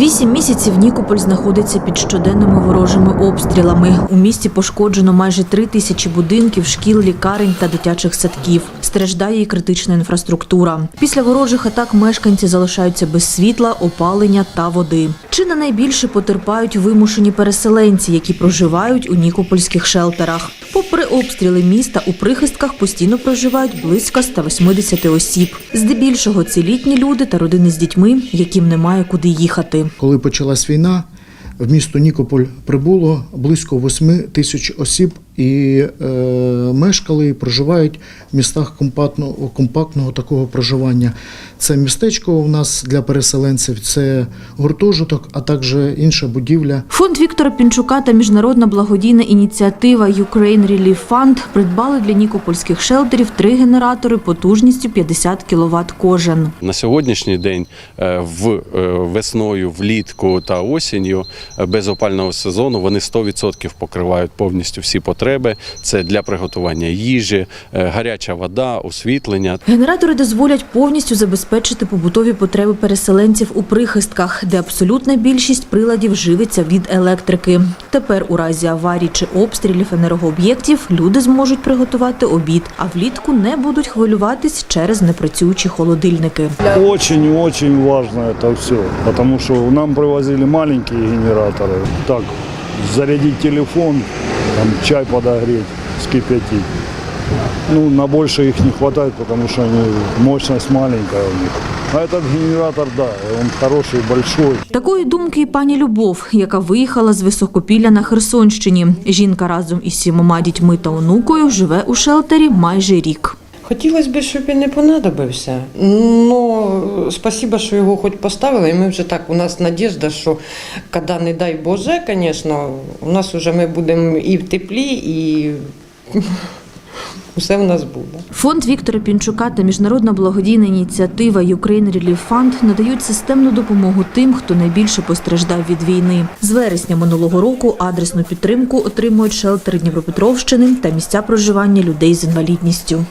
Вісім місяців Нікополь знаходиться під щоденними ворожими обстрілами. У місті пошкоджено майже три тисячі будинків, шкіл, лікарень та дитячих садків. Страждає і критична інфраструктура. Після ворожих атак мешканці залишаються без світла, опалення та води. Чи не найбільше потерпають вимушені переселенці, які проживають у нікопольських шелтерах. Попри обстріли міста, у прихистках постійно проживають близько 180 осіб. Здебільшого це літні люди та родини з дітьми, яким немає куди їхати. Коли почалась війна, в місто Нікополь прибуло близько 8 тисяч осіб і е, мешкали і проживають в містах компактного, компактного такого проживання. Це містечко у нас для переселенців, це гуртожиток, а також інша будівля. Фонд Віктора Пінчука та міжнародна благодійна ініціатива Ukraine Relief Fund придбали для нікопольських шелтерів три генератори потужністю 50 кВт кожен. На сьогоднішній день е, в е, весною, влітку та осінню е, без опального сезону вони 100% покривають повністю всі потреби. Це для приготування їжі, е, гаряча вода, освітлення. Генератори дозволять повністю забезпечити побутові потреби переселенців у прихистках, де абсолютна більшість приладів живиться від електрики. Тепер у разі аварій чи обстрілів енергооб'єктів люди зможуть приготувати обід, а влітку не будуть хвилюватись через непрацюючі холодильники. Очень-очень важно это все, потому что нам привозили маленькие генераторы. Так, зарядить телефон, там, чай подогреть, скипятить. Ну, на больше их не хватает, потому что они, мощность маленькая у них. А этот генератор, да, он хороший, большой. Такої думки і пані Любов, яка виїхала з Високопілля на Херсонщині. Жінка разом із сімома дітьми та онукою живе у шелтері майже рік. Хотілося б, щоб він не понадобився. Ну, спасибо, що його хоч поставили. І ми вже так, у нас надіжда, що коли, не дай Боже, звісно, у нас вже ми будемо і в теплі, і все в нас буде. Фонд Віктора Пінчука та міжнародна благодійна ініціатива Ukraine Relief Fund надають системну допомогу тим, хто найбільше постраждав від війни. З вересня минулого року адресну підтримку отримують шелтери Дніпропетровщини та місця проживання людей з інвалідністю.